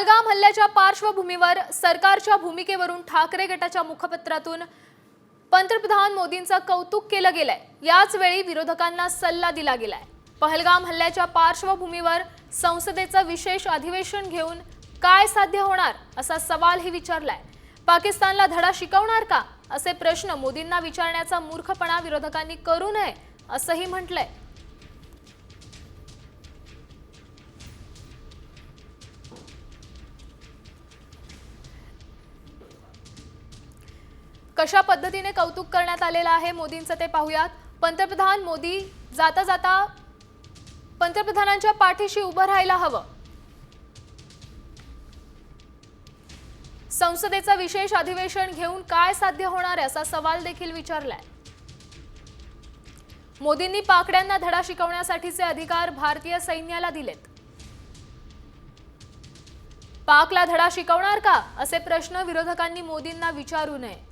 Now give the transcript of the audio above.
पहलगाम हल्ल्याच्या पार्श्वभूमीवर सरकारच्या भूमिकेवरून ठाकरे गटाच्या मुखपत्रातून पंतप्रधान मोदींचं कौतुक केलं गेलंय. याच वेळी विरोधकांना सल्ला दिला गेलाय. पहलगाम हल्ल्याच्या पार्श्वभूमीवर संसदेचं विशेष अधिवेशन घेऊन काय साध्य होणार असा सवालही विचारलाय. पाकिस्तानला धडा शिकवणार का? असे प्रश्न मोदींना विचारण्याचा मूर्खपणा विरोधकांनी करू नये असंही म्हटलंय. कशा पद्धतीने कौतुक करण्यात आलेलं आहे मोदींचं ते पाहूयात. पंतप्रधान मोदी जाता जाता पंतप्रधानांच्या पाठीशी उभं राहायला हवं. संसदेचं विशेष अधिवेशन घेऊन काय साध्य होणार असा सवाल देखील विचारलाय. मोदींनी पाकड्यांना धडा शिकवण्यासाठीचे अधिकार भारतीय सैन्याला दिलेत. पाकला धडा शिकवणार का? असे प्रश्न विरोधकांनी मोदींना विचारू नये.